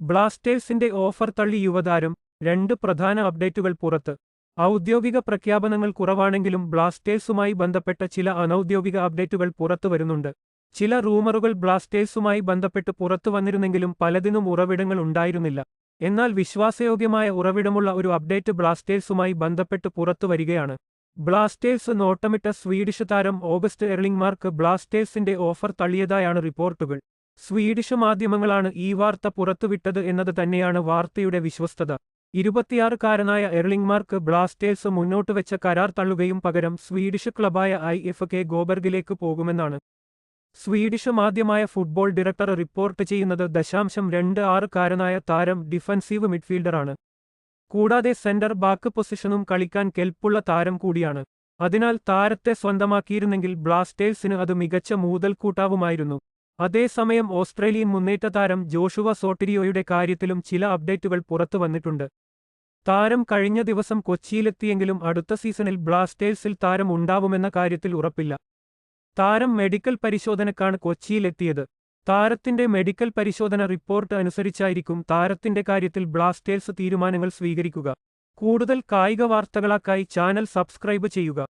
ബ്ലാസ്റ്റേഴ്സിന്റെ ഓഫർ തള്ളി യുവതാരം രണ്ട് പ്രധാന അപ്ഡേറ്റുകൾ പുറത്ത്. ഔദ്യോഗിക പ്രഖ്യാപനങ്ങൾ കുറവാണെങ്കിലും ബ്ലാസ്റ്റേഴ്സുമായി ബന്ധപ്പെട്ട ചില അനൌദ്യോഗിക അപ്ഡേറ്റുകൾ പുറത്തു വരുന്നുണ്ട്. ചില റൂമറുകൾ ബ്ലാസ്റ്റേഴ്സുമായി ബന്ധപ്പെട്ട് പുറത്തു വന്നിരുന്നെങ്കിലും പലതിനും ഉറവിടങ്ങൾ ഉണ്ടായിരുന്നില്ല. എന്നാൽ വിശ്വാസയോഗ്യമായ ഉറവിടമുള്ള ഒരു അപ്ഡേറ്റ് ബ്ലാസ്റ്റേഴ്സുമായി ബന്ധപ്പെട്ട് പുറത്തു വരികയാണ്. ബ്ലാസ്റ്റേഴ്സ് നോട്ടമിട്ട സ്വീഡിഷ് താരം ഓഗസ്റ്റ് എർലിംഗ്മാർക്ക് ബ്ലാസ്റ്റേഴ്സിന്റെ ഓഫർ തള്ളിയതായാണ് റിപ്പോർട്ടുകൾ. സ്വീഡിഷ് മാധ്യമങ്ങളാണ് ഈ വാർത്ത പുറത്തുവിട്ടത് എന്നത് തന്നെയാണ് വാർത്തയുടെ വിശ്വസ്തത. ഇരുപത്തിയാറുകാരനായ എർലിംഗ്മാർക്ക് ബ്ലാസ്റ്റേഴ്സ് മുന്നോട്ട് വെച്ച കരാർ തള്ളുകയും പകരം സ്വീഡിഷ് ക്ലബായ ഐ എഫ് കെ ഗോബർഗിലേക്ക് പോകുമെന്നാണ്. സ്വീഡിഷ് മാധ്യമമായ ഫുട്ബോൾ ഡയറക്ടർ റിപ്പോർട്ട് ചെയ്യുന്നത് ദശാംശം രണ്ട് ആറുകാരനായ താരം ഡിഫൻസീവ് മിഡ്ഫീൽഡറാണ്. കൂടാതെ സെന്റർ ബാക്ക് പൊസിഷനും കളിക്കാൻ കെൽപ്പുള്ള താരം കൂടിയാണ്. അതിനാൽ താരത്തെ സ്വന്തമാക്കിയിരുന്നെങ്കിൽ ബ്ലാസ്റ്റേഴ്സിന് അത് മികച്ച മൂതൽക്കൂട്ടാവുമായിരുന്നു. അതേസമയം ഓസ്ട്രേലിയൻ മുന്നേറ്റ താരം ജോഷുവ സോട്ടിരിയോയുടെ കാര്യത്തിലും ചില അപ്ഡേറ്റുകൾ പുറത്തു വന്നിട്ടുണ്ട്. താരം കഴിഞ്ഞ ദിവസം കൊച്ചിയിലെത്തിയെങ്കിലും അടുത്ത സീസണിൽ ബ്ലാസ്റ്റേഴ്സിൽ താരം ഉണ്ടാവുമെന്ന കാര്യത്തിൽ ഉറപ്പില്ല. താരം മെഡിക്കൽ പരിശോധനക്കാണ് കൊച്ചിയിലെത്തിയത്. താരത്തിന്റെ മെഡിക്കൽ പരിശോധന റിപ്പോർട്ട് അനുസരിച്ചായിരിക്കും താരത്തിന്റെ കാര്യത്തിൽ ബ്ലാസ്റ്റേഴ്സ് തീരുമാനങ്ങൾ സ്വീകരിക്കുക. കൂടുതൽ കായിക വാർത്തകളാക്കായി ചാനൽ സബ്സ്ക്രൈബ് ചെയ്യുക.